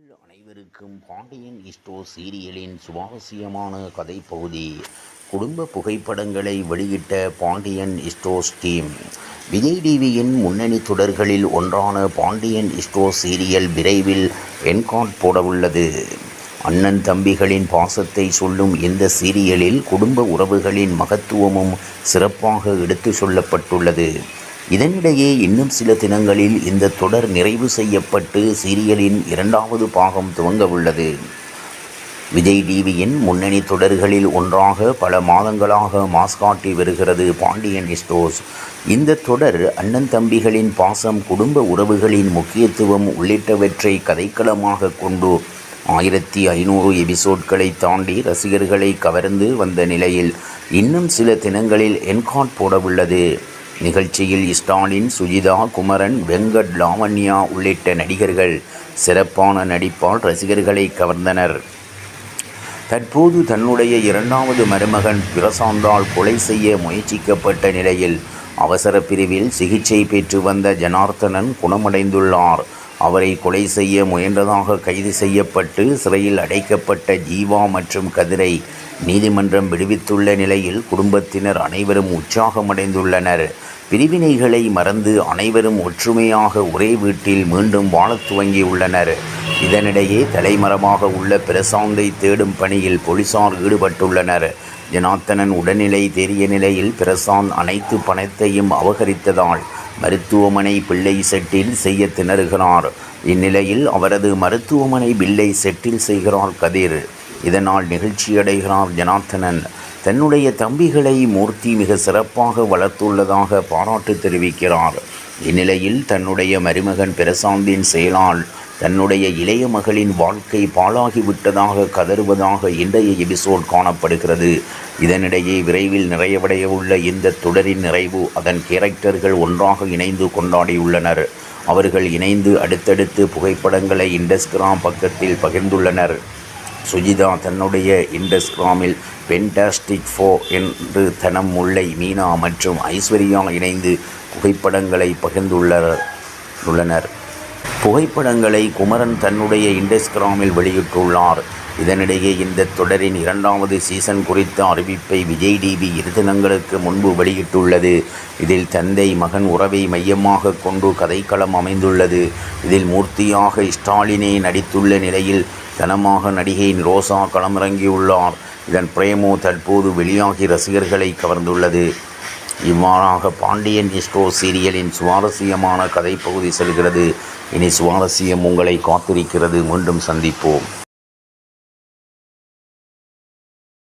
நேயர்கள் அனைவருக்கும் பாண்டியன் இஸ்டோ சீரியலின் சுவாரஸ்யமான கதைப்பகுதி. குடும்ப புகைப்படங்களை வெளியிட்ட பாண்டியன் இஸ்டோஸ் டீம் விஜய் டிவியின் முன்னணி தொடர்களில் ஒன்றான பாண்டியன் இஸ்டோ சீரியல் விரைவில் என்கார்ட் போடவுள்ளது. அண்ணன் தம்பிகளின் பாசத்தை சொல்லும் இந்த சீரியலில் குடும்ப உறவுகளின் மகத்துவமும் சிறப்பாக எடுத்து சொல்லப்பட்டுள்ளது. இதனிடையே இன்னும் சில தினங்களில் இந்த தொடர் நிறைவு செய்யப்பட்டு சீரியலின் இரண்டாவது பாகம் துவங்க உள்ளது விஜய் டிவியின் முன்னணி தொடர்களில் ஒன்றாக பல மாதங்களாக மாஸ்காட்டி வருகிறது பாண்டியன் ஸ்டோர்ஸ் இந்த தொடர் அண்ணன் தம்பிகளின் பாசம் குடும்ப உறவுகளின் முக்கியத்துவம் உள்ளிட்டவற்றை கதைக்களமாக கொண்டு ஆயிரத்தி ஐநூறு எபிசோட்களை தாண்டி ரசிகர்களை கவர்ந்து வந்த நிலையில் இன்னும் சில தினங்களில் என்கார்ட் போடவுள்ளது. நிகழ்ச்சியில் ஸ்டாலின் சுஜிதா குமரன் வெங்கட் லாவண்யா உள்ளிட்ட நடிகர்கள் சிறப்பான நடிப்பால் ரசிகர்களை கவர்ந்தனர். தற்போது தன்னுடைய இரண்டாவது மருமகன் பிரசாந்தால் கொலை செய்ய முயற்சிக்கப்பட்ட நிலையில் அவசர பிரிவில் சிகிச்சை பெற்று வந்த ஜனார்த்தனன் குணமடைந்துள்ளார். அவரை கொலை செய்ய முயன்றதாக கைது செய்யப்பட்டு சிறையில் அடைக்கப்பட்ட ஜீவா மற்றும் கதிரை நீதிமன்றம் விடுவித்துள்ள நிலையில் குடும்பத்தினர் அனைவரும் உற்சாகமடைந்துள்ளனர். பிரிவினைகளை மறந்து அனைவரும் ஒற்றுமையாக ஒரே வீட்டில் மீண்டும் வாழத் துவங்கியுள்ளனர். இதனிடையே தலைமரமாக உள்ள பிரசாந்தை தேடும் பணியில் போலீசார் ஈடுபட்டுள்ளனர். ஜனார்த்தனன் உடல்நிலை தெரிய நிலையில் பிரசாந்த் அனைத்து பணத்தையும் அபகரித்ததால் மருத்துவமனை பிள்ளை செட்டில் செய்ய திணறுகிறார். இந்நிலையில் அவரது மருத்துவமனை பில்லை செட்டில் செய்கிறார் கதிர். இதனால் நிகழ்ச்சியடைகிறார் ஜனார்த்தனன். தன்னுடைய தம்பிகளை மூர்த்தி மிக சிறப்பாக வளர்த்துள்ளதாக பாராட்டு தெரிவிக்கிறார். இந்நிலையில் தன்னுடைய மருமகன் பிரசாந்தின் செயலால் தன்னுடைய இளைய மகளின் வாழ்க்கை பாழாகிவிட்டதாக கதறுவதாக இன்றைய எபிசோட் காணப்படுகிறது. இதனிடையே விரைவில் நிறைவடைய உள்ள இந்த தொடரின் நிறைவு அதன் கேரக்டர்கள் ஒன்றாக இணைந்து கொண்டாடியுள்ளனர். அவர்கள் இணைந்து அடுத்தடுத்து புகைப்படங்களை இண்டஸ்கிராம் பக்கத்தில் பகிர்ந்துள்ளனர். சுஜிதா தன்னுடைய இண்டஸ்கிராமில் பென்டாஸ்டிக் ஃபோ என்று தனம் முல்லை மீனா மற்றும் ஐஸ்வர்யா இணைந்து புகைப்படங்களை பகிர்ந்துள்ளனர். உள்ளனர் புகைப்படங்களை குமரன் தன்னுடைய இண்டஸ்கிராமில் வெளியிட்டுள்ளார். இதனிடையே இந்த தொடரின் இரண்டாவது சீசன் குறித்த அறிவிப்பை விஜய் டிவி இரு தினங்களுக்கு முன்பு வெளியிட்டுள்ளது. இதில் தந்தை மகன் உறவை மையமாக கொண்டு கதைக்களம் அமைந்துள்ளது. இதில் மூர்த்தியாக ஸ்டாலினே நடித்துள்ள நிலையில் தனமாக நடிகை ரோசா களமிறங்கியுள்ளார். இதன் பிரேமோ தற்போது வெளியாகி ரசிகர்களை கவர்ந்துள்ளது. இவ்வாறாக பாண்டியன் இஸ்டோ சீரியலின் சுவாரஸ்யமான கதைப்பகுதி செல்கிறது. இனி சுவாரஸ்யம் உங்களை காத்திருக்கிறது. மீண்டும் சந்திப்போம்.